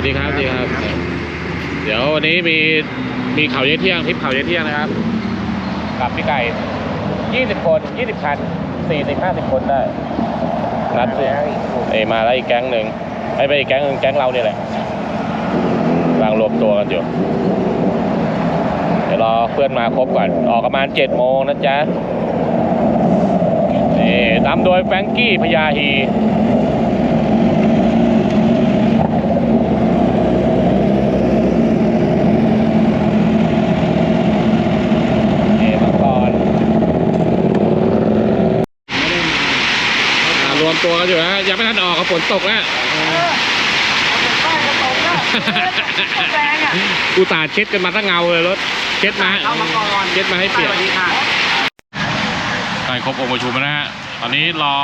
วัสดีครับสวัสดีครับ เดี๋ยววันนี้มีมีข่าวเย็นเที่ยงทริปข่าวเย็นเที่ยงนะครับ กับพี่ไก่ยี่สิบคนยี่สิบคันสี่สิบห้าสิบคนได้นัดสิเอยมาแล้วอีกแก๊งหนึ่งไม่ไปอีกแก๊งหนึ่งแก๊งเราเนี่ยแหละกำลังรวมตัวกันอยู่เดี๋ยวรอเพื่อนมาครบก่อน ออกประมาณเจ็ดโมงนะจ๊ะนี่นำโดยแฟรงกี้พยาฮี นี่มังกรอ่ารวม ตัวกันอยู่นะยังไม่ทันออกครับฝนตกแล้วบ้านกระตกนะแรงอะกูตาห์เช็ดกันมาตั้งเงาเลยรถเช็ดมาเอามาก่อนเช็ดมาให้เปียกสวัสดีค่ะใกล้ครบองค์ประชุมแล้วนะฮะตอนนี้รอ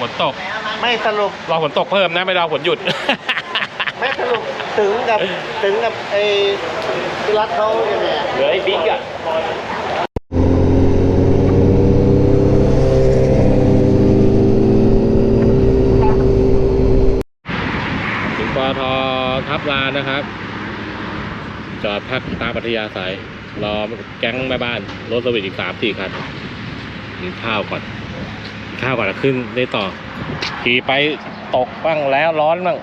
ฝนตก ไม่สรุปรอฝนตกเพิ่มนะไม่รอฝนหยุด ไม่สรุปถึงกับถึงกับไอ้พิรัตเขายังไงอะเหลือไอ้บิ๊กอะ ถึงปอททับลานนะครับ จอด พักตามปัทยาสายรอแก๊งแม่บ้านรถสวิตอีกสามสี่คันกินข้าวก่อนกินข้าวก่อนแล้วขึ้นได้ต่อขี่ไปตกบ้างแล้วร้อนบ้าง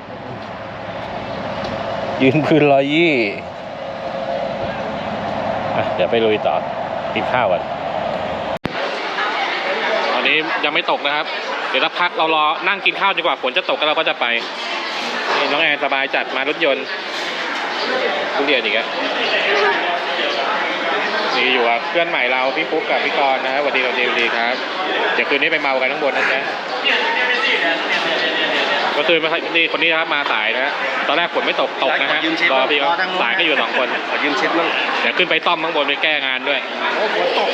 ยืนพื้นรอยยี่เดี๋ยวไปลุยต่อกินข้าวก่อนตอนนี้ยังไม่ตกนะครับ เดี๋ยวสักพักเรารอนั่งกินข้าวจนกว่าฝนจะตกแล้วเราก็จะไปนี่น้องแอนสบายจัดมารถยนต์ ทุเรียนอีกแล้วนี่อยู่กับเพื่อนใหม่เราพี่ปุ๊กกับพี่กรณ์นะครับสวัสดีสวัสดีสวัสดีครับ เดี๋ยวคืนนี้ไปเมากันข้างบนนะจ๊ะก็คือนี่คนนี้นะครับมาสายนะฮะตอนแรกฝนไม่ตกตกนะฮะรอพี่เขาสายก็อยู่สองคน ขอยืมเช็ดมั่งเดี๋ยวขึ้นไปต้อมข้างบนไปแก้งานด้วย โอ้ฝนตก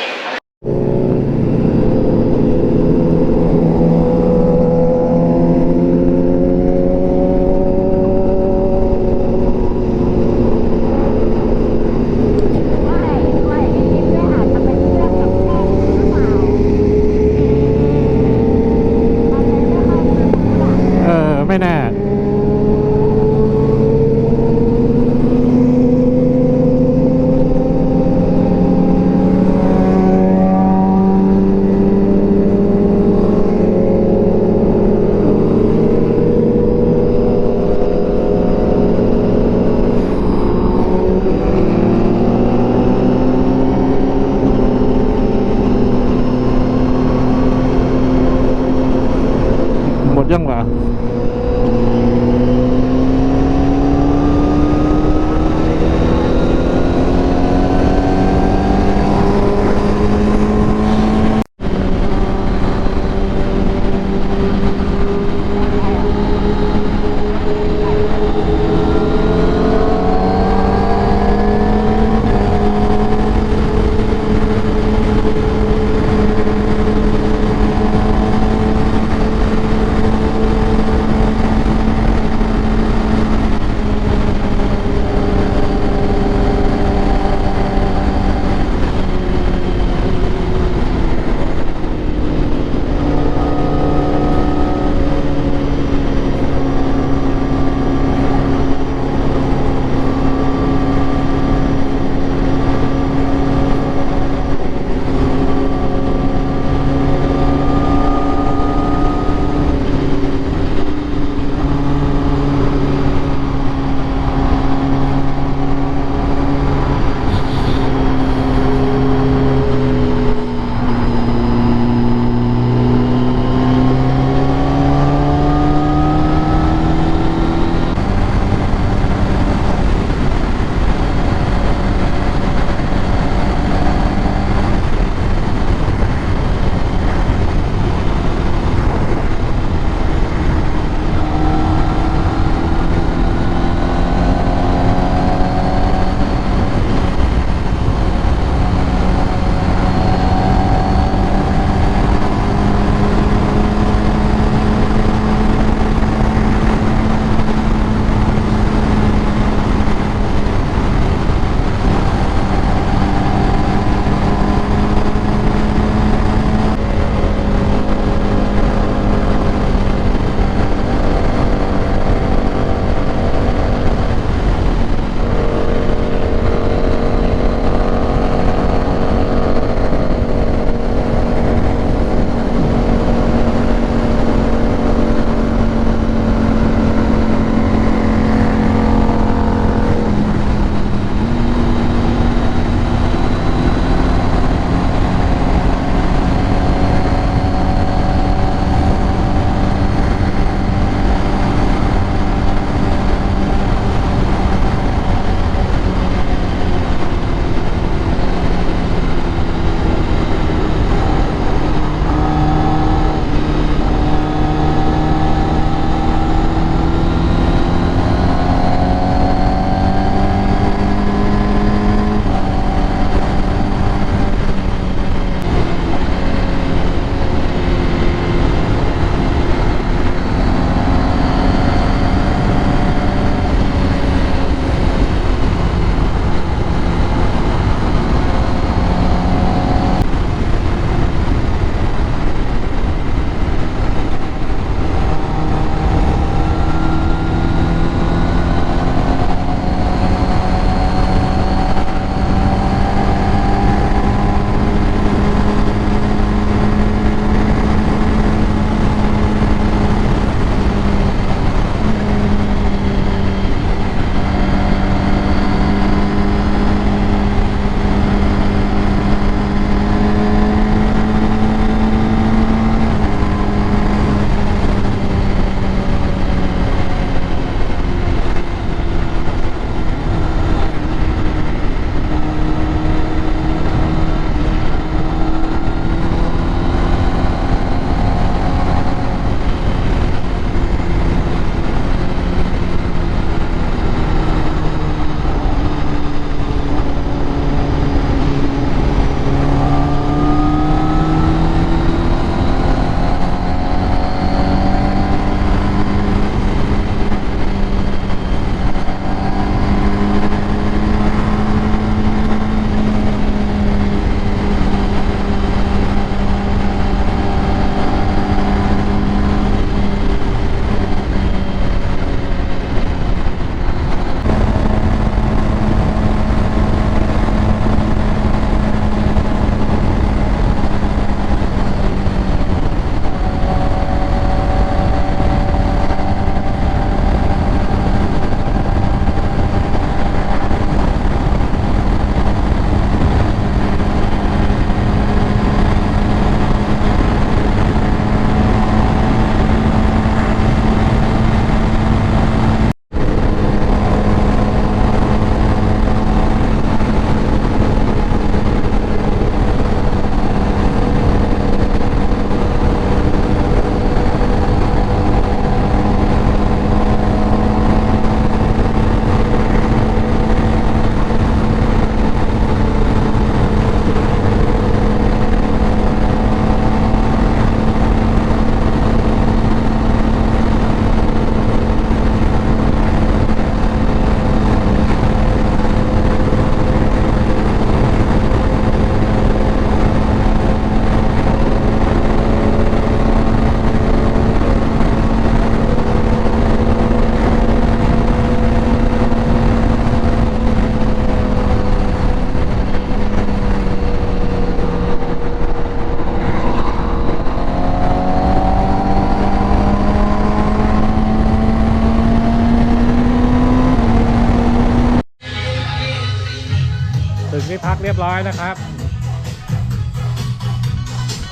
ร้อยนะครับ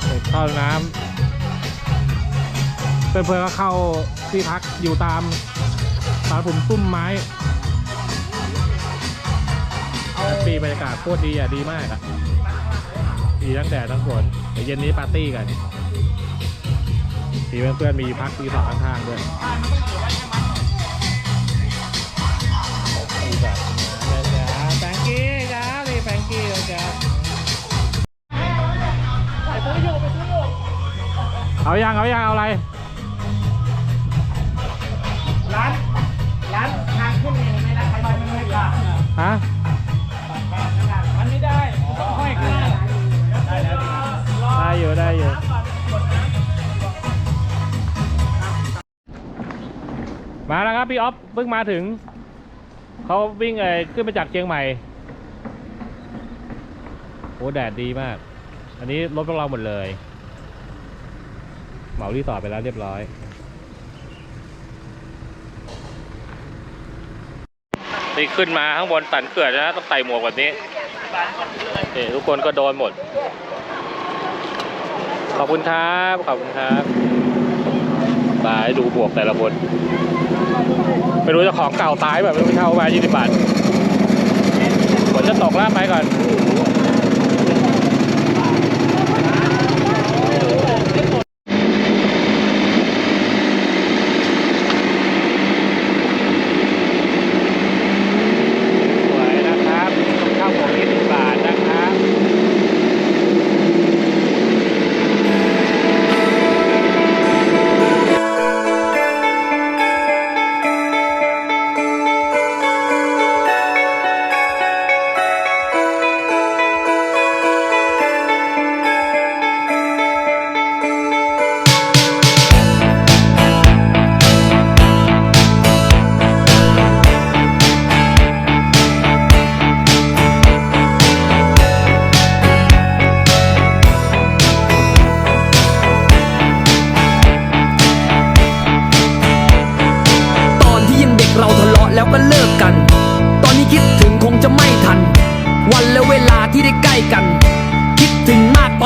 เสร็จเข้าน้ำเพื่อนๆก็เข้าที่พักอยู่ตามตามผมตุ้มไม้ปีบรรยากาศโคตรดีอะดีมากอะดีทั้งแดดทั้งฝนเดี๋ยวเย็นนี้ปาร์ตี้กันมีเพื่อนๆมีพักรีสอร์ทข้างๆด้วยแบบนะจ๊ะแฟงกี้จ้านี่แฟงกี้ เอายังเอายังเอาอะไร ร้านร้านทางขึ้นเนี่ยไม่ได้ใครไปไม่ได้ค่ะฮะมันไม่ได้ต้องค่อยขึ้นได้แล้วได้อยู่ได้อยู่มาแล้วครับพี่ออฟเพิ่งมาถึง เขาวิ่งเอ่อขึ้นมาจากเชียงใหม่โอ้แดดดีมาก อันนี้รถพวกเราหมดเลย เหมารีสอร์ทไปแล้วเรียบร้อย นี่ขึ้นมาข้างบนสันเขื่อนนะต้องใส่หมวกแบบนี้นี่ทุกคนก็โดนหมด ขอบคุณครับ ขอบคุณครับตายดูบวกแต่ละคน ไม่รู้จะของเก่าตายแบบไม่รู้เช่ามา20บาทฝนจะตกล้วไปก่อน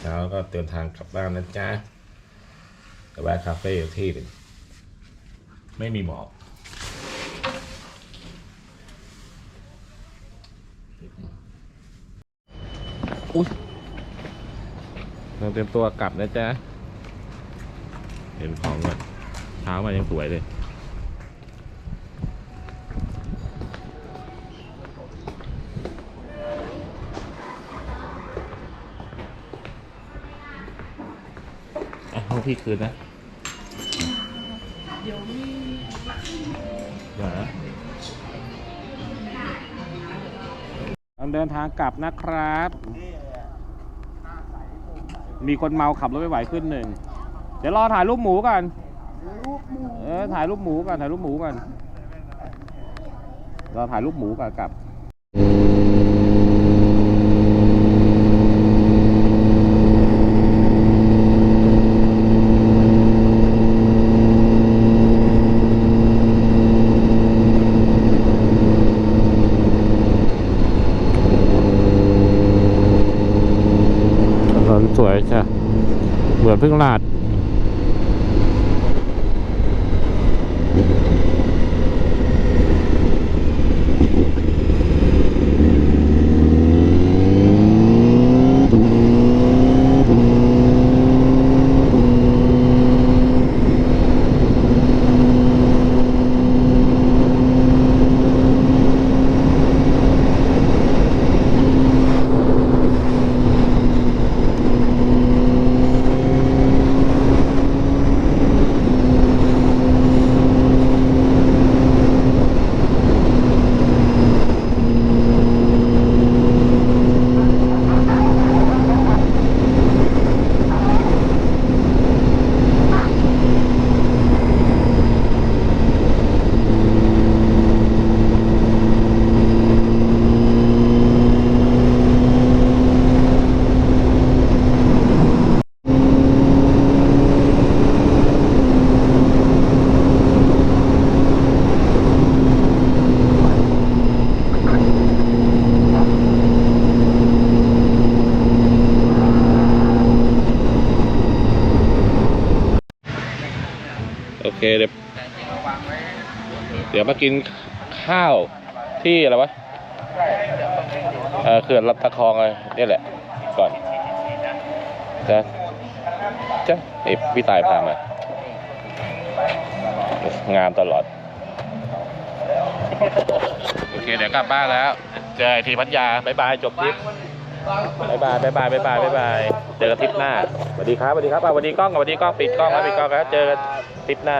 เช้าแล้วก็เดินทางกลับบ้านนะจ๊ะกลับบ้านคาเฟ่อยู่ที่หนึ่งไม่มีหมอกอุ้ยเราเตรียมตัวกลับนะจ๊ะ เห็นของก่อนเช้ามายังสวยเลย ของพี่คืนนะเดี๋ยวมีอย่นะเดินทางกลับนะครับ มีคนเมาขับรถไม่ไหวขึ้นหนึ่ง เดี๋ยวรอถ่ายรูปหมูกัน เออถ่ายรูปหมูกันถ่ายรูปหมูกัน เราถ่ายรูปหมูกันกลับ พึ่งลาด โอเคเดี๋ยวเดี๋ยว มากินข้าวที่อะไรวะเออเขื่อนลำตะคองเลยนี่แหละ ก่อนจะจะเอ้พี่ตายพามา งามตลอด โอเค เดี๋ยวกลับบ้านแล้ว เจอทีพัทยาบายบาย จบทริปบายบายบายบายบายบายบายบายเจอกันทริปหน้าสวัสดีครับสวัสดีครับอะสวัสดีกล้องสวัสดีกล้องปิดกล้องครับปิดกล้องครับเจอกันทริปหน้า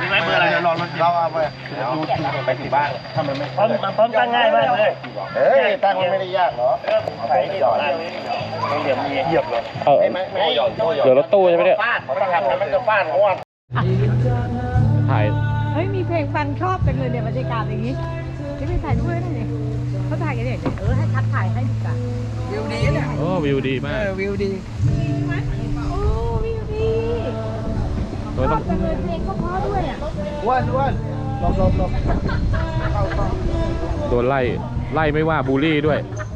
มีไหมเบอร์อะไรเราเราเอาไปดูไปถึงบ้านถ้ามันไม่พร้อมพร้อมตั้งง่ายมากเลยเฮ้ยตั้งมันไม่ได้ยากหรอใส่หยอดเหยียบเหยียบเลยเออไม่ไม่หยอดหยอดเดี๋ยวรถตู้ใช่ไหมเนี่ยฟาดเขาต้องทำมันจะฟาดเพราะว่าถ่ายเฮ้ยมีเพลงฟังชอบจังเลยเนี่ยบรรยากาศอย่างนี้นี่ไปถ่ายด้วยหน่ยเขาถ่ายกันเนี่ยเออให้ชัดถ่ายให้ดีกว่าวิวดีเนี่ยโอ้วิวดีมากวิวดี โดยชต้ออบงจังเลยเพลงก็เพราะด้วยอะอ้วนอ้วนหลบหลบหลบโดนไล่ไล่ไม่ว่าบูลลี่ด้วยเ